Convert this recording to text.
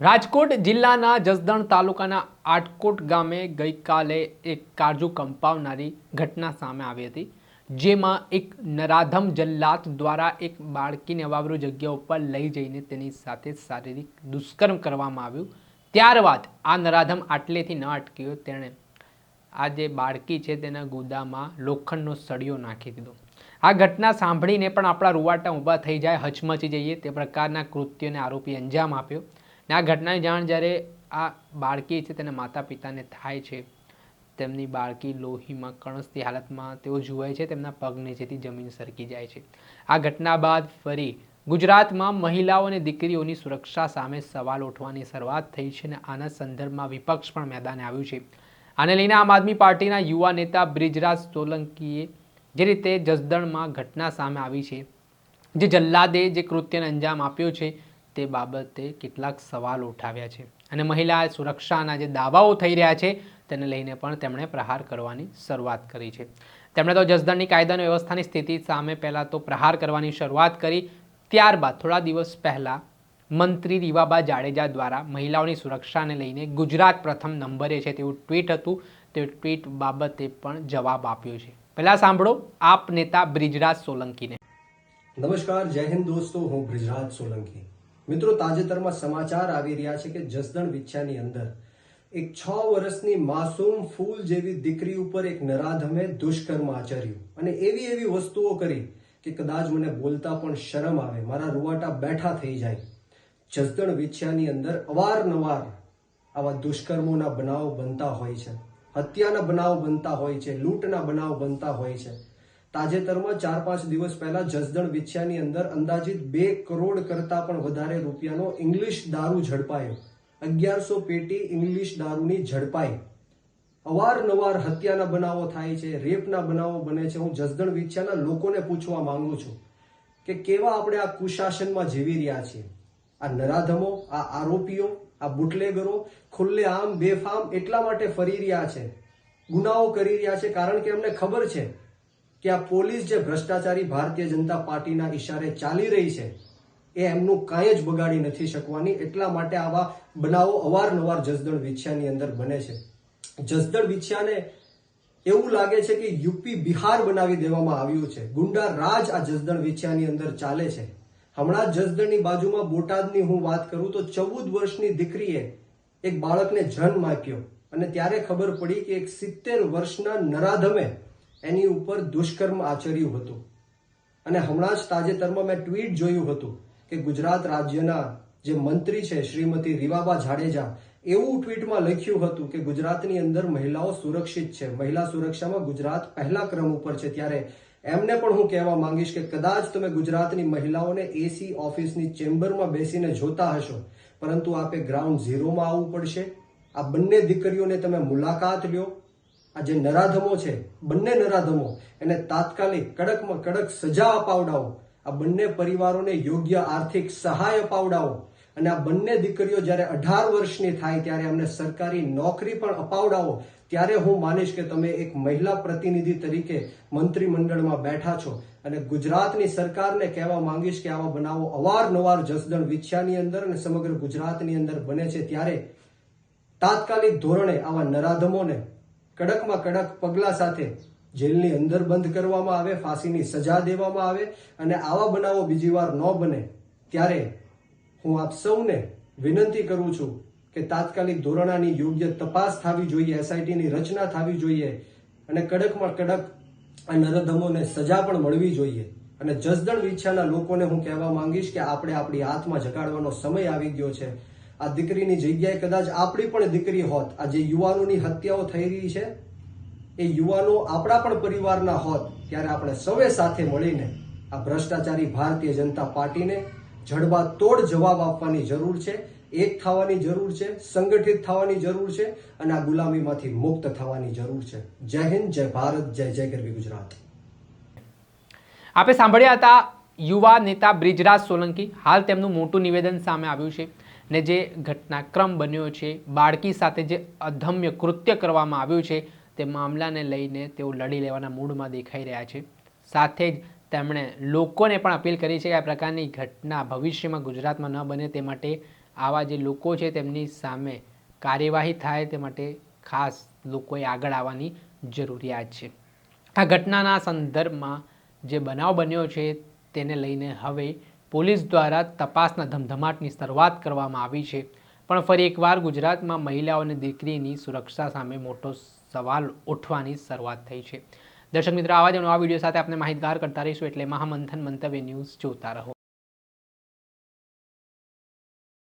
રાજકોટ જિલ્લાના જસદણ તાલુકાના આટકોટ ગામે ગઈકાલે એક કાજુ કંપાવનારી ઘટના સામે આવી હતી, જેમાં એક નરાધમ જલ્લાત દ્વારા એક બાળકીને અવાવરૂ જગ્યા ઉપર લઈ જઈને તેની સાથે શારીરિક દુષ્કર્મ કરવામાં આવ્યું. ત્યારબાદ આ નરાધમ આટલેથી ન અટક્યો, તેણે આ જે બાળકી છે તેના ગુદામાં લોખંડનો સળિયો નાખી દીધો. આ ઘટના સાંભળીને પણ આપણા રૂવાટા ઊભા થઈ જાય, હચમચી જઈએ તે પ્રકારના કૃત્યોને આરોપી અંજામ આપ્યો. ને આ ઘટનાની જાણ જ્યારે આ બાળકી છે તેના માતા પિતાને થાય છે, તેમની બાળકી લોહીમાં કણસતી હાલતમાં તેઓ જુએ છે, તેમના પગ નીચેથી જમીન સરકી જાય છે. આ ઘટના બાદ ફરી ગુજરાતમાં મહિલાઓ અને દીકરીઓની સુરક્ષા સામે સવાલ ઉઠવાની શરૂઆત થઈ છે અને આના સંદર્ભમાં વિપક્ષ પણ મેદાને આવ્યું છે. આને લઈને આમ આદમી પાર્ટીના યુવા નેતા બ્રિજરાજ સોલંકીએ જે રીતે જસદણમાં ઘટના સામે આવી છે, જે જલ્લાદે જે કૃત્યને અંજામ આપ્યો છે તે બાબતે કેટલાક સવાલ ઉઠાવ્યા છે. અને મહિલા સુરક્ષાના જે દાવાઓ થઈ રહ્યા છે, તેને લઈને પણ તેમણે પ્રહાર કરવાની શરૂઆત કરી છે. તેમણે તો જસદણની કાયદાની વ્યવસ્થાની સ્થિતિ સામે પહેલાં તો પ્રહાર કરવાની શરૂઆત કરી. ત્યારબાદ થોડા દિવસ પહેલાં મંત્રી રીવાબા જાડેજા દ્વારા મહિલાઓની સુરક્ષાને લઈને ગુજરાત પ્રથમ નંબરે છે તેવું ટ્વીટ હતું. તે ટ્વીટ બાબતે પણ જવાબ આપ્યો છે. પહેલાં સાંભળો આપ નેતા બ્રિજરાજ સોલંકીને. નમસ્કાર, જય હિન્દ દોસ્તો, હું બ્રિજરાજ સોલંકી. મિત્રો, તાજેતરમાં સમાચાર આવી રહ્યા છે કે જસદણ વિછાની અંદર એક છ વર્ષની માસૂમ ફૂલ જેવી દીકરી ઉપર એક નરાધમે દુષ્કર્મ આચર્યું. અને એવી એવી વસ્તુઓ કરી કે કદાચ મને બોલતા પણ શરમ આવે, મારા રૂવાટા બેઠા થઈ જાય. જસદણ વિછાની અંદર અવારનવાર આવા દુષ્કર્મોના બનાવો બનતા હોય છે. હત્યાના બનાવ બનતા હોય છે, લૂંટના બનાવ બનતા હોય છે. તાજેતરમાં ચાર પાંચ દિવસ પહેલા જસદણ વિછ્યાની અંદર અંદાજિત બે કરોડ કરતા પણ વધારે રૂપિયાનો ઇંગ્લિશ દારૂ ઝડપાયો. અગિયારસો પેટી ઇંગ્લિશ દારૂની ઝડપાઈ. અવારનવાર હત્યાના બનાવો થાય છે, રેપના બનાવો બને છે. હું જસદણ વિછ્યાના લોકોને પૂછવા માંગુ છું કે કેવા આપણે આ કુશાસનમાં જીવી રહ્યા છીએ? આ નરાધમો, આ આરોપીઓ, આ બુટલેગરો ખુલ્લે આમ, બેફામ એટલા માટે ફરી રહ્યા છે, ગુનાઓ કરી રહ્યા છે કારણ કે એમને ખબર છે કે આ પોલીસ જે ભ્રષ્ટાચારી ભારતીય જનતા પાર્ટીના ઈશારે ચાલી રહી છે, એ એમનું કાંઈ જ બગાડી નથી શકવાની. એટલા માટે આવા બનાવો અવારનવાર જસદણ વિછિયાની અંદર બને છે. જસદણ વિછિયાને એવું લાગે છે કે યુપી બિહાર બનાવી દેવામાં આવ્યું છે. ગુંડા રાજ આ જસદણ વિછિયાની અંદર ચાલે છે. હમણાં જસદણની બાજુમાં બોટાદની હું વાત કરું તો ચૌદ વર્ષની દીકરીએ એક બાળકને જન્મ આપ્યો. અને ત્યારે ખબર પડી કે એક સિત્તેર વર્ષના નરાધમે એની ઉપર દુષ્કર્મ આચર્યું હતું. અને હમણાં જ તાજેતરમાં મેં ટ્વીટ જોયું હતું કે ગુજરાત રાજ્યના જે મંત્રી છે શ્રીમતી રીવાબા જાડેજા, એવું ટ્વીટમાં લખ્યું હતું કે ગુજરાતની અંદર મહિલાઓ સુરક્ષિત છે. મહિલા સુરક્ષામાં ગુજરાત પહેલા ક્રમ ઉપર છે. ત્યારે એમને પણ હું કહેવા માંગીશ કે કદાચ તમે ગુજરાતની મહિલાઓને એસી ઓફિસની ચેમ્બરમાં બેસીને જોતા હશો, પરંતુ આપે ગ્રાઉન્ડ ઝીરોમાં આવવું પડશે. આ બંને દીકરીઓને તમે મુલાકાત લ્યો આ જે નરાધમો છે, બંને નરાધમો, એને તાત્કાલિક કડકમાં કડક સજા અપાવડાવો. આ બંને પરિવારોને યોગ્ય આર્થિક સહાય અપાવડાવો. અને આ બંને દીકરીઓ જ્યારે અઢાર વર્ષની થાય ત્યારે અમને સરકારી નોકરી પણ અપાવડાવો. ત્યારે હું માનીશ કે તમે એક મહિલા પ્રતિનિધિ તરીકે મંત્રીમંડળમાં બેઠા છો. અને ગુજરાતની સરકારને કહેવા માંગીશ કે આવા બનાવો અવારનવાર જસદણ વિછ્યાની અંદર અને સમગ્ર ગુજરાતની અંદર બને છે. ત્યારે તાત્કાલિક ધોરણે આવા નરાધમોને કડકમાં કડક પગલા સાથે જેલની અંદર બંધ કરવામાં આવે, ફાંસીની સજા દેવામાં આવે અને આવા બનાવો બીજી વાર ન બને, ત્યારે હું આપ સૌને વિનંતી કરું છું કે તાત્કાલિક ધોરણાની યોગ્ય તપાસ થવી જોઈએ, એસઆઈટીની રચના થવી જોઈએ અને કડકમાં કડક આ નરધમોને સજા પણ મળવી જોઈએ. અને જસદણ વિછાના લોકોને હું કહેવા માંગીશ કે આપણે આપણી હાથમાં જગાડવાનો સમય આવી ગયો છે. આ દીકરીની જગ્યાએ કદાચ આપણી પણ દીકરી હોત, આ જે યુવાનોની હત્યાઓ થઈ રહી છે, એ યુવાનો આપણા પણ પરિવારના હોત, ત્યારે આપણે સૌએ સાથે મળીને આ ભ્રષ્ટાચારી ભારતીય જનતા પાર્ટીને જડબા તોડ જવાબ આપવાની જરૂર છે, એક થવાની જરૂર છે, સંગઠિત થવાની જરૂર છે અને આ ગુલામીમાંથી મુક્ત થવાની જરૂર છે. જય હિન્દ, જય ભારત, જય જય ગરવી ગુજરાત. આપે સાંભળ્યા હતા યુવા નેતા બ્રિજરાજ સોલંકી. હાલ તેમનું મોટું નિવેદન સામે આવ્યું છે. ને જે ઘટનાક્રમ બન્યો છે, બાળકી સાથે જે અધમ્ય કૃત્ય કરવામાં આવ્યું છે, તે મામલાને લઈને તેઓ લડી લેવાના મૂડમાં દેખાઈ રહ્યા છે. સાથે જ તેમણે લોકોને પણ અપીલ કરી છે કે આ પ્રકારની ઘટના ભવિષ્યમાં ગુજરાતમાં ન બને તે માટે આવા જે લોકો છે તેમની સામે કાર્યવાહી થાય તે માટે ખાસ લોકોએ આગળ આવવાની જરૂરિયાત છે. આ ઘટનાના સંદર્ભમાં જે બનાવ બન્યો છે, તેને લઈને હવે પોલીસ દ્વારા તપાસના ધમધમાટની શરૂઆત કરવામાં આવી છે. પણ ફરી એકવાર ગુજરાતમાં મહિલાઓ અને દીકરીની સુરક્ષા સામે મોટો સવાલ ઉઠવાની શરૂઆત થઈ છે. દર્શક મિત્રો, આવા જ આ વીડિયો સાથે આપણે માહિતગાર કરતા રહીશું. એટલે મહામંથન મંતવ્ય ન્યૂઝ જોતા રહો.